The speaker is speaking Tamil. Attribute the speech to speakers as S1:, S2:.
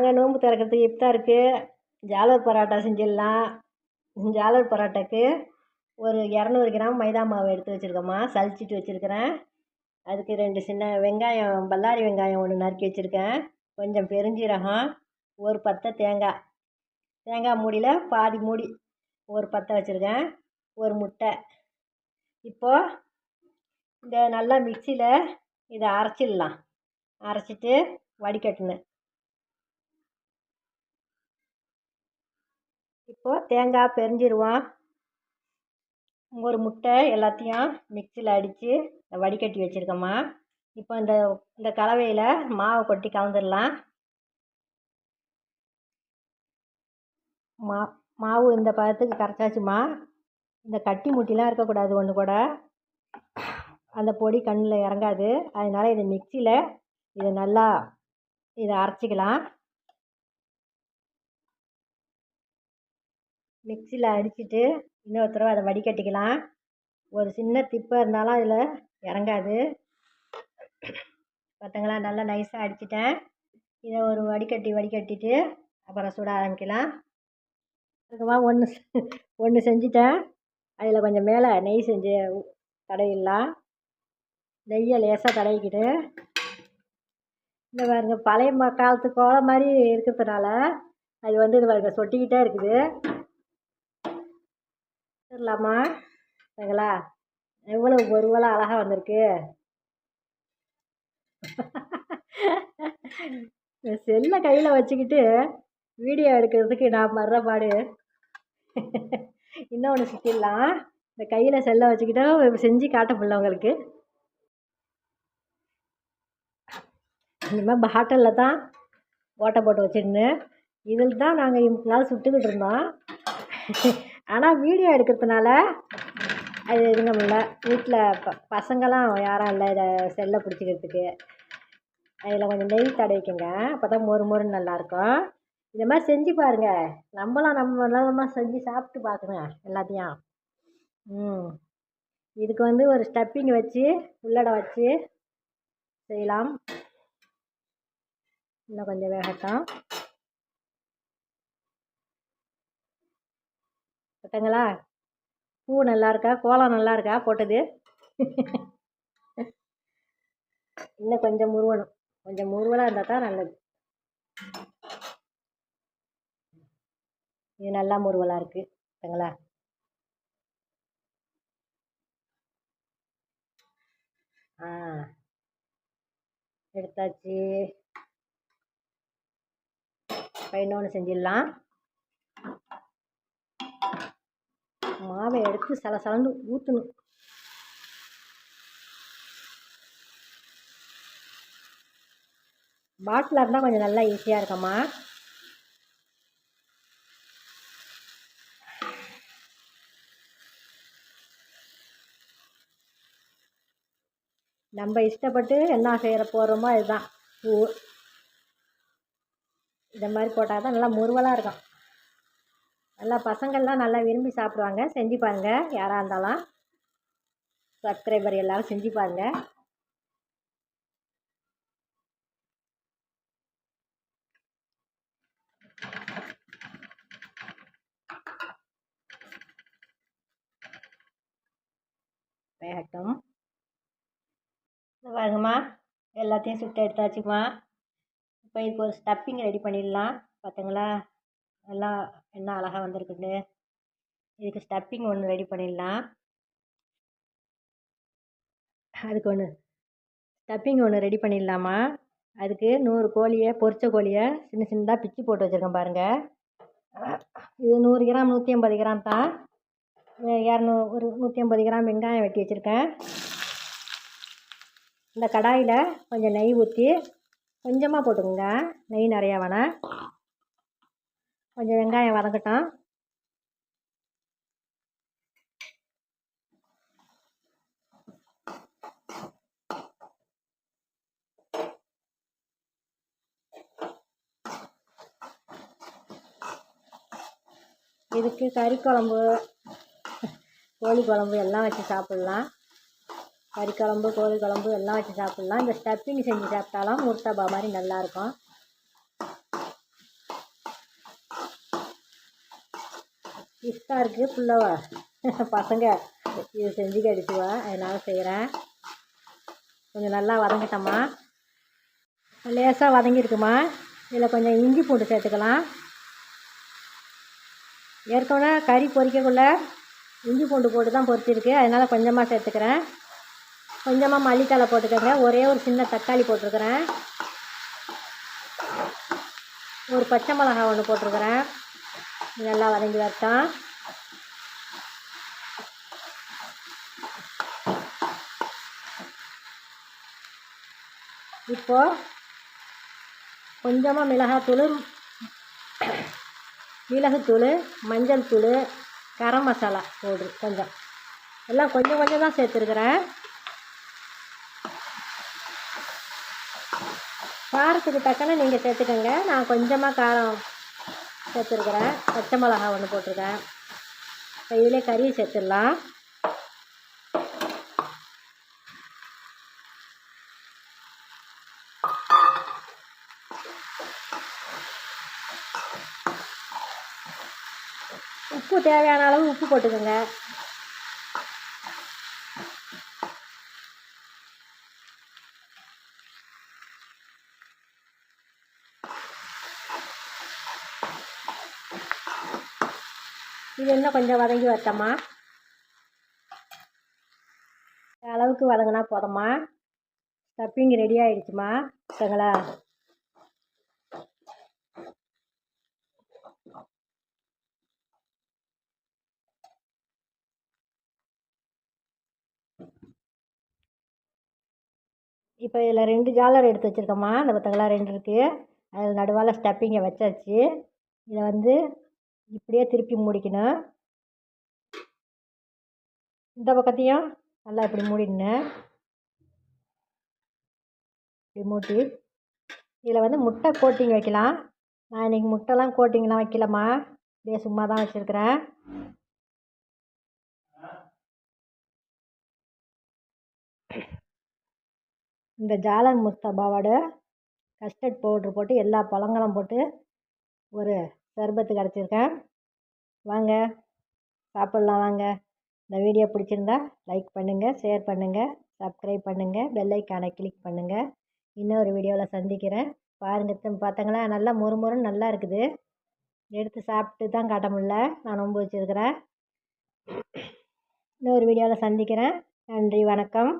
S1: நாங்கள் நோன்பு திறக்கிறதுக்கு இஃப்தாருக்கு ஜாலர் பரோட்டா செஞ்சிடலாம். ஜாலர் பரோட்டாக்கு ஒரு இரநூறு கிராம் மைதா மாவு எடுத்து வச்சுருக்கோம்மா. சலிச்சிட்டு வச்சுருக்கிறேன். அதுக்கு ரெண்டு சின்ன வெங்காயம் பல்லாரி வெங்காயம் ஒன்று நறுக்கி வச்சுருக்கேன். கொஞ்சம் பெருஞ்சீரகம் ஒரு பத்தை தேங்காய். தேங்காய் மூடியில் பாதி மூடி ஒரு பத்தை வச்சுருக்கேன். ஒரு முட்டை. இப்போது இந்த நல்லா மிக்சியில் இதை அரைச்சிடலாம். அரைச்சிட்டு வடிகட்டணும். இப்போது தேங்காய் பெருஞ்சிருவோம். ஒரு முட்டை எல்லாத்தையும் மிக்சியில் அடித்து வடிகட்டி வச்சுருக்கோம்மா. இப்போ இந்த இந்த கலவையில் மாவை கொட்டி கலந்துடலாம். மா மாவு இந்த பதத்துக்கு கரைச்சாச்சும்மா. இந்த கட்டி முட்டிலாம் இருக்கக்கூடாது ஒன்று கூட. அந்த பொடி கண்ணில் இறங்காது. அதனால் இதை மிக்சியில் இதை நல்லா இதை அரைச்சிக்கலாம். மிக்சியில் அடிச்சுட்டு இன்னொரு தடவை அதை வடிகட்டிக்கலாம். ஒரு சின்ன திப்பாக இருந்தாலும் அதில் இறங்காது. பார்த்துங்களா நல்லா நைஸாக அடிச்சிட்டேன். இதை ஒரு வடிகட்டி வடிகட்டிட்டு அப்புறம் சுட ஆரம்பிக்கலாம். அதுக்கப்புறமா ஒன்று ஒன்று செஞ்சுட்டேன். அதில் கொஞ்சம் மேலே நெய் செஞ்சு தடவிடலாம். நெய்யை லேசாக தடவிக்கிட்டு. இந்த பாருங்க பழைய ம காலத்து கோலம் மாதிரி இருக்கிறதுனால அது வந்து இது பாருங்க சொட்டிக்கிட்டே இருக்குது. எடுத்துடலாமா சரிங்களா எவ்வளோ பொருவலாக அழகாக வந்திருக்கு. செல்லை கையில் வச்சுக்கிட்டு வீடியோ எடுக்கிறதுக்கு நான் மறுற பாடு இன்னொன்று சுற்றிடலாம் இந்த கையில் செல்லை வச்சுக்கிட்டு செஞ்சு காட்ட முடியல உங்களுக்கு. இனிமேல் பாட்டிலில் தான் ஓட்டை போட்டு வச்சிருந்தேன். இதில் தான் நாங்கள் இவ்வளோ நாள் சுட்டுக்கிட்டு இருந்தோம். ஆனால் வீடியோ எடுக்கிறதுனால அது இதுங்க முடியல வீட்டில் ப பசங்களாம் யாரும் இல்லை இதை செல்லை பிடிச்சிக்கிறதுக்கு. அதில் கொஞ்சம் நெய் தடவிக்கங்க அப்போ தான் மொறு மொறுன்னு நல்லாயிருக்கும் இந்த மாதிரி செஞ்சு பாருங்கள் நம்மளாம் நம்ம விதமாக செஞ்சு சாப்பிட்டு பார்க்கணும் எல்லாத்தையும். ம். இதுக்கு வந்து ஒரு ஸ்டப்பிங் வச்சு உள்ளட வச்சு செய்யலாம். இன்னும் கொஞ்சம் வேகட்டும். பட்டங்களா பூ நல்லா இருக்கா கோலம் நல்லா இருக்கா போட்டது? இன்னும் கொஞ்சம் முருவணும் கொஞ்சம் முருவலாக இருந்தால் தான் நல்லது. இது நல்லா முருவலாக இருக்குது பட்டங்களா ஆ. எடுத்தாச்சு. பையனோன்னு செஞ்சிடலாம். மாவை எடுத்து சல ஊற்றணும் பாட்டில் இருந்தால் கொஞ்சம் நல்லா ஈஸியாக இருக்கம்மா. நம்ம இஷ்டப்பட்டு என்ன செய்கிற போடுறோமோ இதுதான் பூ. இந்த மாதிரி போட்டால் தான் நல்லா முருவலாக இருக்கும். நல்லா பசங்கள்லாம் நல்லா விரும்பி சாப்பிடுவாங்க. செஞ்சு பாருங்கள் யாராக இருந்தாலும். சப்ஸ்கிரைபர் எல்லோரும் செஞ்சு பாருங்கள் வேகட்டும். பாருங்கம்மா. எல்லாத்தையும் சுட்டு எடுத்தாச்சுமா இப்போ இதுக்கு ஒரு ஸ்டப்பிங் ரெடி பண்ணிடலாம். பார்த்துங்களா எல்லாம் என்ன அழகாக வந்திருக்குன்னு. இதுக்கு ஸ்டப்பிங் ஒன்று ரெடி பண்ணிடலாம். அதுக்கு ஒன்று ஸ்டப்பிங் ஒன்று ரெடி பண்ணிடலாமா? அதுக்கு நூறு கோழியை பொரிச்ச கோழியை சின்ன சின்னதாக பிச்சு போட்டு வச்சுருக்கேன் பாருங்கள் இது நூறு கிராம் நூற்றி ஐம்பது கிராம் தான். இரநூ ஒரு நூற்றி ஐம்பது கிராம் வெங்காயம் வெட்டி வச்சுருக்கேன். இந்த கடாயில் கொஞ்சம் நெய் ஊற்றி கொஞ்சமாக போட்டுக்கோங்க. நெய் நிறையா வேணாம். கொஞ்சம் வெங்காயம் வதக்கட்டும். இதுக்கு கறி குழம்பு கோழி குழம்பு எல்லாம் வச்சு சாப்பிட்லாம். கறி குழம்பு கோழி குழம்பு எல்லாம் வச்சு சாப்பிட்லாம். இந்த ஸ்டப்பிங் செஞ்சு சாப்பிட்டாலும் முர்த்தபா மாதிரி நல்லாயிருக்கும் இஃப்தாருக்கு ஃபுல்லாவா பசங்க இது செஞ்சு கடிச்சுவா அதனால் செய்கிறேன் கொஞ்சம் நல்லா வதங்கட்டம்மா. லேசாக வதங்கியிருக்குமா? இதில் கொஞ்சம் இஞ்சி பூண்டு சேர்த்துக்கலாம். ஏற்கனவே கறி பொரிக்கக்குள்ளே இஞ்சி பூண்டு போட்டு தான் பொரிச்சிருக்கு. அதனால் கொஞ்சமாக சேர்த்துக்கிறேன். கொஞ்சமாக மல்லித்தழை போட்டுக்கோங்க. ஒரே ஒரு சின்ன தக்காளி போட்டிருக்கிறேன். ஒரு பச்சை மிளகா ஒன்று போட்டிருக்கிறேன். நல்லா வதங்கி வரட்டும். இப்போது கொஞ்சமாக மிளகாத்தூள் மிளகுத்தூள் மஞ்சள் தூள் கரம் மசாலா பவுட்ரு கொஞ்சம். எல்லாம் கொஞ்சம் கொஞ்சம் தான் சேர்த்துருக்குறேன். காரத்துக்கு தக்கன நீங்கள் சேர்த்துக்கோங்க. நான் கொஞ்சமாக காரம் சேர்த்துருக்குறேன். பச்சை மிளகா ஒன்று போட்டிருக்கேன். இப்போ இதிலே கறியை சேர்த்துடலாம். உப்பு தேவையான அளவு உப்பு போட்டுக்கோங்க. இது இன்னும் கொஞ்சம் வதங்கி வரட்டம்மா அளவுக்கு வதங்கினா போதும்மா. ஸ்டப்பிங் ரெடி ஆகிடுச்சுமா சரிங்களா? இப்போ இதில் ரெண்டு ஜாலர் எடுத்து வச்சுருக்கோம்மா. இந்த பத்தங்களா ரெண்டு இருக்குது அதில் நடுவால் ஸ்டப்பிங்கை வச்சாச்சு. இதை வந்து இப்படியே திருப்பி மூடிக்கணும் இந்த பக்கத்தையும் நல்லா இப்படி மூடினேன். இப்படி மூட்டி இதில் வந்து முட்டை கோட்டிங் வைக்கலாம். நான் இன்றைக்கி முட்டைலாம் கோட்டிங்லாம் வைக்கலம்மா. இப்படியே சும்மா தான் வச்சுருக்கிறேன். இந்த ஜாலர் முஸ்தபாவோட கஸ்டர்ட் பவுட்ரு போட்டு எல்லா பழங்களும் போட்டு ஒரு சர்பத்து கிடச்சிருக்கேன். வாங்க சாப்பிட்லாம் வாங்க. இந்த வீடியோ பிடிச்சிருந்தா லைக் பண்ணுங்கள் ஷேர் பண்ணுங்கள் சப்ஸ்கிரைப் பண்ணுங்கள் பெல்லைக்கானை கிளிக் பண்ணுங்கள் இன்னொரு வீடியோவில் சந்திக்கிறேன். பாருங்கள் பார்த்தங்களா நல்லா முறுமுறுன்னு நல்லா இருக்குது. எடுத்து சாப்பிட்டு தான் காட்ட முடில நான் நோன்பு வச்சுருக்கிறேன். இன்னொரு வீடியோவில் சந்திக்கிறேன். நன்றி வணக்கம்.